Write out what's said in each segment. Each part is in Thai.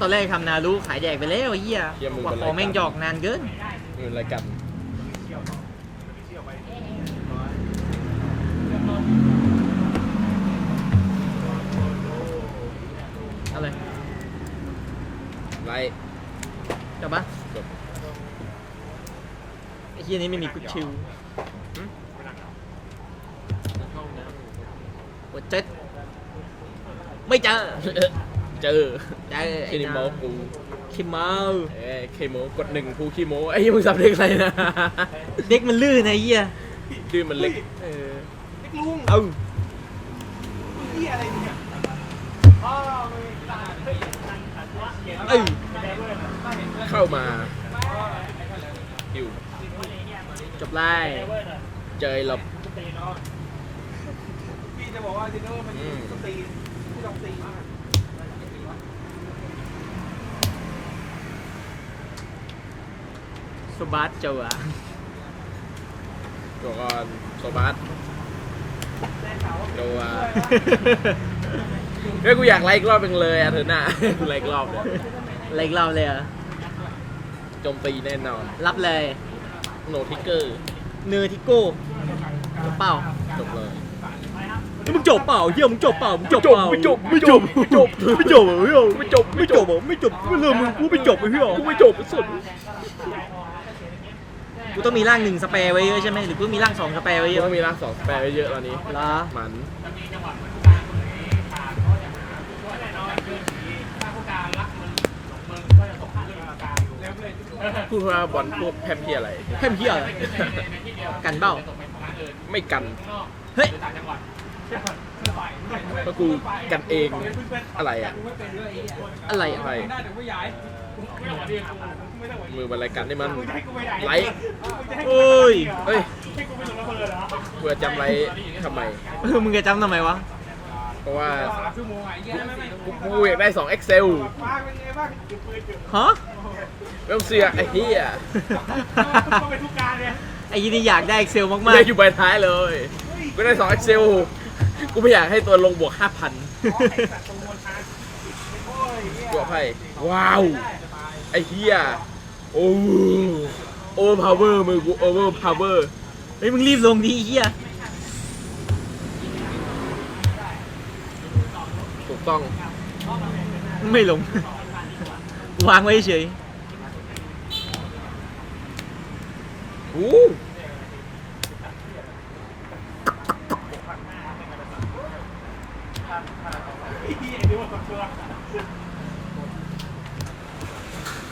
ตอนแรกทำนารู้ขายแดกไปแล้วไอ้เหี้ยเหี้ยมึงกว่าเป็นของแม่งรายการหยอกนานเกิน เงินอะไรกันอะไรไรจบปะจบไอ้เหี้ยนี้ไม่มีกุชชิวโอ้เจ็ดไม่เจอ เจอเจอเคนิโมกูคิมเมาเอ้ยเคโมกดหนึ่งผู้ขี้โมไอ้ยมึงสับเด็กอะไรนะเด็กมันลื่นนะไอ้เหี้ยชื่อมันเล็กเออเล็กลุงเอาเฮียอะไรเนี่ยเอ้ยเข้ามาอยู่จบไล่เจอหลบพี่จะบอกว่าจิโน่มันอืมต้องตีที่ต้องตีมาก สบัสเจ้าอะตัวก่อนโซบัสตัวเฮ้ยกูอยากไล่อีกรอบเป็นงเลยอะเธอหน้า กูไล่อีกรอบเลยอะไรอีกรอบเลยเหรอะโจมตีแน่นอน รับเลยโนทิกเกอร์เนอร์ทิโก้จบเปล่าจบเลยเฮ้ยมึงจบเปล่าเฮียมึงจบเปล่ามึงจบไม่จบเปล่าไม่จบไม่จบไม่จบไม่จบเหรอเฮียไม่จบไม่ไม่จจบบเหรอไม่จบไม่เริ่มมึงกูไม่จบไอ้เฮียกูไม่จบสุด กูต้องมีร่างหนึ่งสเปรย์ไว้เยอะใช่ไหมหรือกูมีร่างสองสเปรย์ไว้เยยัอะงมีร่างสองแปลไว้เยอะตอนนี้เหรอหมันพูดว่าบอลพวกแพมเพียอะไรแค่เฮียเหรอกันเบ้าไม่กัน เฮ้ยเพราะกูกันเองอะไรอะอะไรอะ อะไรน่าจะไม่ย้ายมือบรรยกันนี่มันไลท์เอ้ยเฮ้ยเพื่อจำไลท์ทำไมเออมึงจะจำทำไมวะ เพราะว่าชั่วโมงไอ้เหี้ยไม่ไม่กูกูอยากได้2 Excel ป้าเป็นไงบ้างจุดปืนจุดฮะไม่ต้องเสียไอ้เหี้ยก็เป็นทุกการเนี่ยไอ้ยี่นี่อยากได้ Excel มากเรียกอยู่ใบท้ายเลยกูได้2 Excel กูไม่อยากให้ตัวลงบวก 5,000ๆบวกไพ่ว้าว ไอ้เฮียโอ้โอเวอร์พาวเวอร์มือกูโอเวอร์พาวเวอร์เฮ้ยมึงรีบลงดิไอ้เฮียถูกต้องไม่ลง วางไว้เฉย อู้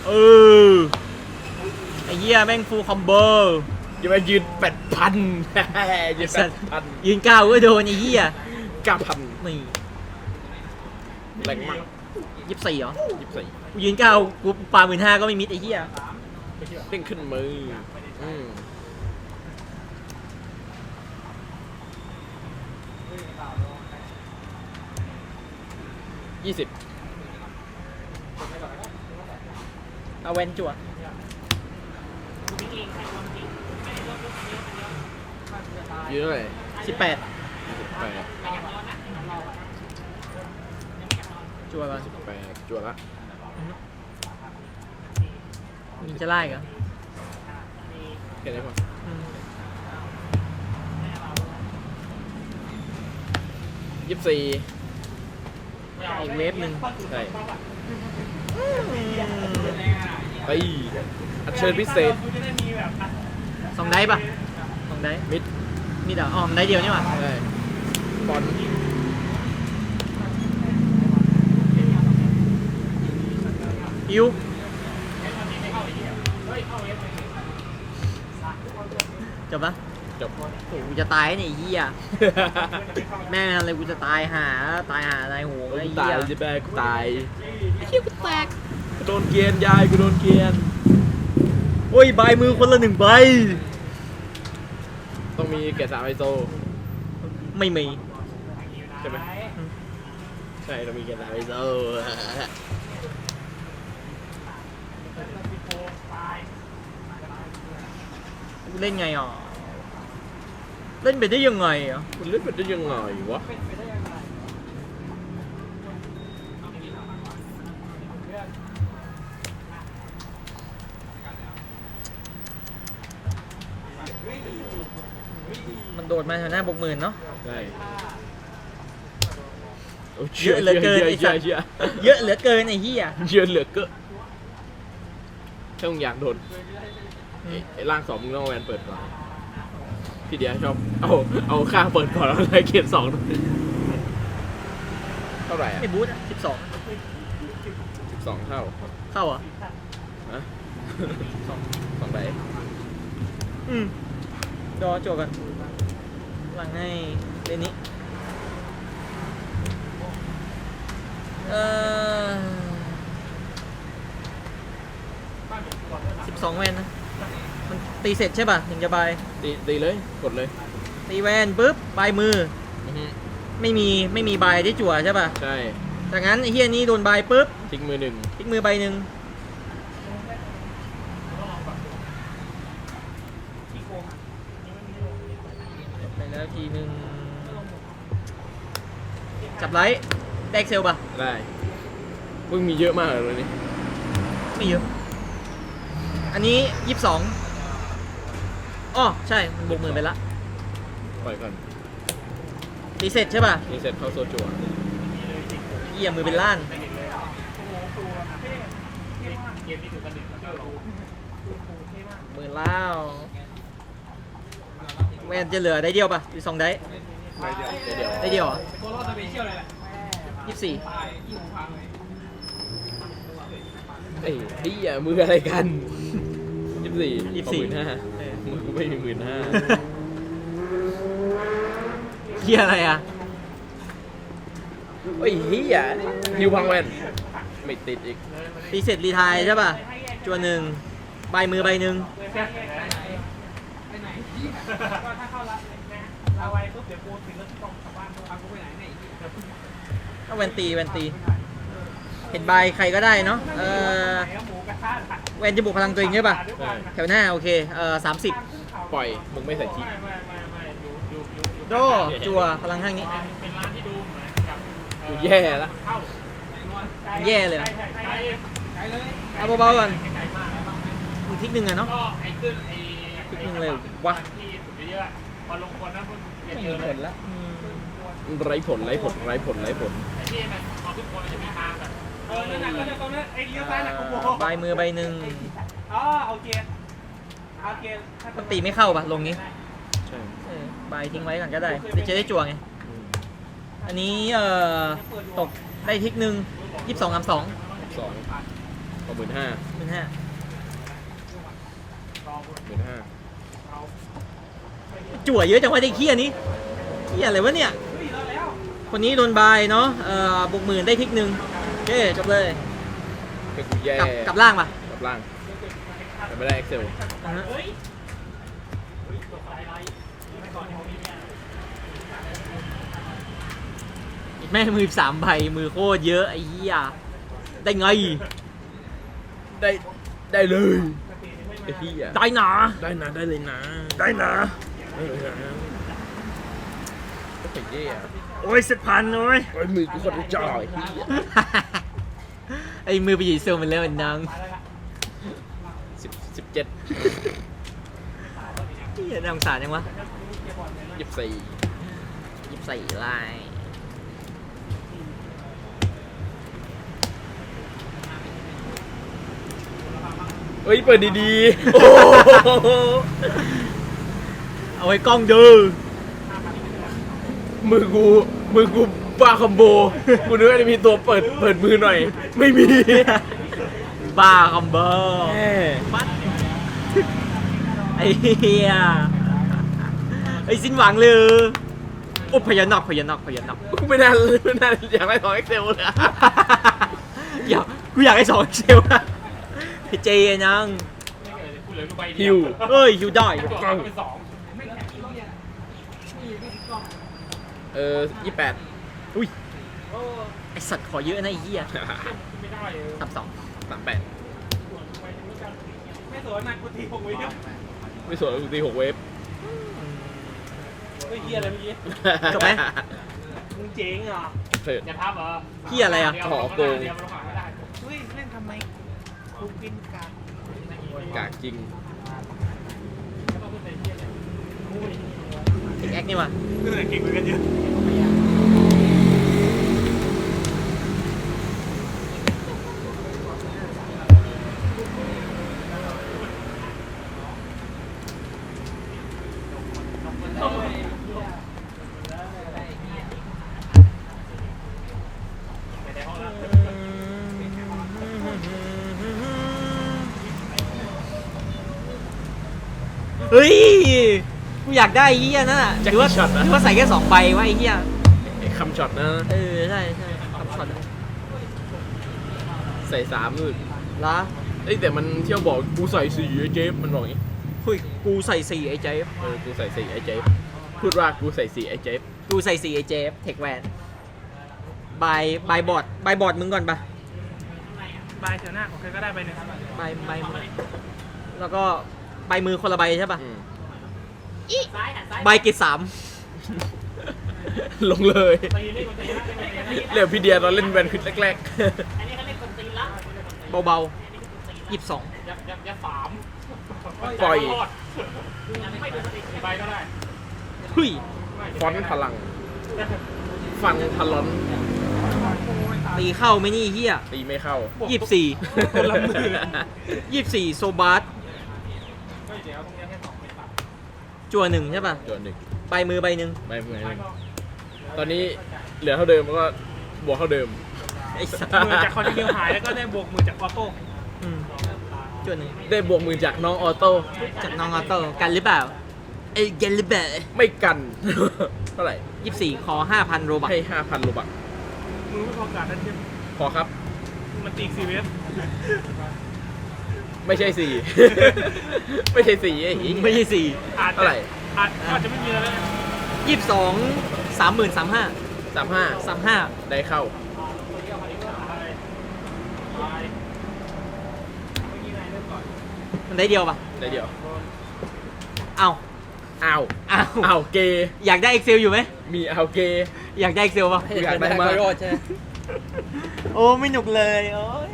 อไอ้ เหี้ยแม่งฟูลคอมโบจะมายืนแปดพันยืนแปดพันยืนก้าวก็โดนไอ้เหี้ยเก้าพันนี่แรงมากยี่สิบสี่เหรอยี่สิบสี่กูยืนก้าวกูปาหมื่นห้าก็ไม่มิดไอ้เหี้ยเด้งขึ้นมืออืมยี่สิบเอาแวนจั่ว ยืนเท่าไหร่สิบแปดแปดจั่วก่อนแปดจวดละมีจะไล่กันแค่นี้พอยี่สิบสี่อีกเวฟหนึ่งใช่ ไปอัญเชิญพิเศษ สองได้ปะสองได้มิดมีแต่อ๋อได้เดียวนี่หว่าใช่บอลอิวจบปะจบโอ้โหกูจะตายเนี่ยไอ้เหี้ยแม่งอะไรกูจะตายหา ตายหาตายโหงไอ้ตาเหี้ยยจะแบกตาย ไอ้เหี้ยกูแตกกู โดนเกียนยายกูโดนเกียนโอ้ยใบมือคนละหนึ่งใบ ต้องมีเกรดสามไอโซไม่มี ใช่ไหมใช่ต้องมีเกรดสามไอโซเล่นไงอะ เล่นไปได้ยังไงอะ คุณเล่นเป็นได้ยังไงวะ ดมาแถวหน้าบกหมื่นเนาะ ใช่โเยอะเหลือเกินไอ้สัเชื่อตว์เชื่อเยอะเหลือเกินไอ้เหี้ยเชื่อเหลือเกินถ้ามึงอยากโดนไอ้ไอ้ร่างสองมึงต้องเอาแวนเปิดก่อนพี่เดียชอบเอาเอาข้างเปิดก่อนแล้วอะไรเกียร์สองเท่าไหร่อะไอ้บูธสิบสองสิบสองเท่าเข้าเหรอะฮะสองสองไหนอืม ดอจวกันหลังให้เรนนี้เออสิบสองแวนนะ มันตีเสร็จใช่ป่ะ ถึงจะบาย ตีตีเลย กดเลย ตีแวนปุ๊บบายมือ อือฮึไม่มีไม่มีบายที่จั่วใช่ป่ะ ใช่ จากนั้นไอ้เฮียนี้โดนบายปุ๊บ ทิ้งมือหนึ่ง พลิกมือใบหนึ่งไปแล้วทีหนึ่ง จับไลท์ได้เซลป่ะ ได้มึงมีเยอะมากเลยนี่ไม่เยอะ อันนี้ยี่สิบสองอ๋อใช่ มันบวกหมื่นไปละปล่อยก่อนตีเสร็จใช่ป่ะนี่เสร็จเข้าโซจัวเยี่ยมือเป็นล้านเกมนี้ถือกันหนึ่งเจอเราหมื่นแล้วแวนจะเหลือได้เดียวป่ะหรือสองได้ เดี๋ยวเดี๋ยวได้เดียวเหรอโคโรสเปเชียลเลยแหละยี่สิบสี่ตายยิ่งพังเลยเอ้ยพี่อะมืออะไรกันยี่สิบสี่ยี่สิบสี่หมื่นห้าเออมือกูไม่มีหมื่นห้าเฮียอะไรอะเฮ้ยเฮียฮิวพังแวนไม่ติดอีกตีเสร็จรีไทายใช่ป่ะจวนหนึ่งใบมือใบหนึ่งไปไหนก็ถ้า เข้าละเอาไว้ปุ๊บเดี๋ยวกูถึงแล้วต้องกลับบ้านกูเอากูไปไหนเนี่ยก็แวนตีแวนตี เห็นใบใครก็ได้เนาะเออหมูกระทะผัดแวนจะบุกพลังตัวเองใช่ป่ะด้วยกันแถวหน้าโอเคเออสามสิบปล่อยมึงไม่ใส่คิดไม่ไม่ไม่ไม่ดูดูดูดูโดจัวพลังข้างนี้ เป็นร้านที่ดูเหมือนกับกูแย่ละเข้าแย่เลยเหรอไกลไกลเลยเอาเบาๆก่อนไกลมากแล้วบ้างไหมอีกทิกหนึ่งอะเนาะก็ไอ้ขึ้นไอ้ทิกหนึ่งเลยวะที่สุดเยอะๆ พอลงคนนั้นมันไม่เยมีอะผเลยลละอืมไร้ผลไร้ผลไร้ผลไร้ผลไอ้ที่มันพอทุกคนจะมีทางแบบเออนั่นน่ะก็จะตรงนั้นไอ้เลี้ยวซ้ายน่ะกูบอกใบมือใบหนึ่งอ๋อโอเคโอเคมันตีไม่เข้าป่ะลงนี้ใช่เออใบทิ้งไว้ก่อนก็ได้เดี๋ยวจะได้จัวไงอืมอันนี้เอ่อตกได้ทิกหนึ่งยี่สิบสองสามสองสองเอาหมื่นห้าหนึ่งห้า หมื่นห้า จั่วเยอะจังวะไอ้เคียนี้เคียอะไรวะเนี่ย คนนี้โดนบายเนาะเอ่อบวกหมื่นได้ทิกหนึ่งโอเคจบเลย เป็นกูแย่กลับกลับล่างป่ะกลับล่างแต่ไม่ได้เอ็กเซลอ่าฮะแม่งมือสามใบมือโคตรเยอะไอ้เหี้ยได้ไง ได้ได้เลยไอ้พี่อะได้หนา ได้นะได้เลยนะ ได้หนาได้เลยนะ ก็เป็นแย่อะโอ้ยสิบพันโอ้ยไอ้ยมือกูคนจ่อยไอ้มือไปหยิบเซลมันแล้วมันนังสิบสิบเจ็ดเหี้ยน่าสงสารยังวะยี่สิบสี่ยิบใส่ลายเฮ้ย เปิดดีๆ โอ้ เอาไว้กล้องดูมือกูมือกูบ้าคอมโบกูนึกว่าจะมีตัวเปิดเปิดมือหน่อย ไม่มี บ้าคอมเบอร์แม่ปัดไอ้เหี้ยไอ้สิ้นหวังเลยโอ้พยานอกพยานอกพยานอกกูไม่น่าไม่น่าอยากได้ของเอ็กเซลเลยอะอยากกูอยากให้สองเซลอะไอ้เจนังกูเหลือกูใบเดีฮิยววเฮ้ยฮิวได้ กล่อง เป็นสองเออยี่แปดอุ้ยไอสัตว์ขอเยอะนะไอ้เหี้ยไม่ได้เลยสามสองสามแปดไม่สวยนะกูตีหกวิเนี่ยไม่สวยกูตีหกเวฟเฮ้ยเฮียอะไรเมื่อกี้จบไหม มึงเจ๋งเหรอเถิดอย่าทับเหรอเหี้ยอะไรอะเดี๋ยวขอโกงเดี๋ยวมันลงหาไม่ได้เฮ้ยเล่นทำไมกูกินกากกากจริงเทคแอคนี่ว่ะนี่แหละเก่งเหมือนกันเยอะเฮ้ย กูอยากได้ไอ้เฮียนั่นน่ะหรือว่าหรือว่าใส่แค่สองใบวะไอ้เฮียไอ้คำช็อตนะเออใช่ใช่ทำช็อตอะใส่สามนู่นละเอ้ยแต่มันเที่ยวบอกกูใส่สี่ไอ้เจฟมันบอกอย่างงี้คุยกูใส่สี่ไอ้เจฟเออกูใส่สี่ไอ้เจฟพูดว่ากูใส่สี่ไอ้เจฟกูใส่สี่ไอ้เจฟเทคแวนบายบายบอร์ดบายบอร์ดมึงก่อนปะใบเสือหน้าของใครก็ได้ใบหนึ่งบายบายมือแล้วก็ใบมือคนละใบใช่ปะอืม ใบกิจสาม ลงเลย ตีเล่นคนตีละเล่นคนตีละเรียกพี่เดียตอนเล่นแวนคือแรกเบาๆยี่สิบสอง ยับยับยับสามๆปล่อยใบก็ได้เฮ้ย ฟอนต์พลัง ฟันพลอนตีเข้าไหมนี่เฮียตีไม่เข้า ยี่สิบสี่คนละมือยี่สิบสี่โซบาร์ไม่เดี๋ยวตรงนี้แค่สองเป็นสาม จัวหนึ่งใช่ปะจวนหนึ่งใบมือใบหนึ่งไม่เหมือนกันตอนนี้เหลือเท่าเดิมแล้วก็บวกเท่าเดิม ไอ้สัสมือจากคอนติเนียหายแล้วก็ได้บวกมือจากออโต้อืมจัวหนึ่งได้บวกมือจากน้องออโต้จากน้องออโต้กันหรือเปล่า เอ้ยกันหรือเปล่าไม่กัน เท่าไหร่ยี่สิบสี่คอห้าพันโรบัคให้ห้าพันโลบักมือไม่พอการนั่นเทียมพอครับมันตีซีเวส ไม่ใช่สี่ ไม่ใช่สี่ไอ้หีไม่ใช่สี่อาจเท่าไหร่อาจอาจจะไม่มีแล้วยี่สิบสองสามหมื่นสามห้าสามห้าสามห้าได้เข้า มันได้เดียวปะได้เดียวเอ้าอ้าวเอ้าอ้าวเกย์อยากได้ Excel อยู่ไหมมีอ้าวเกย์อยากได้ Excel ปะอยากได้มาก โอ้ไม่หนุกเลยโอ้ย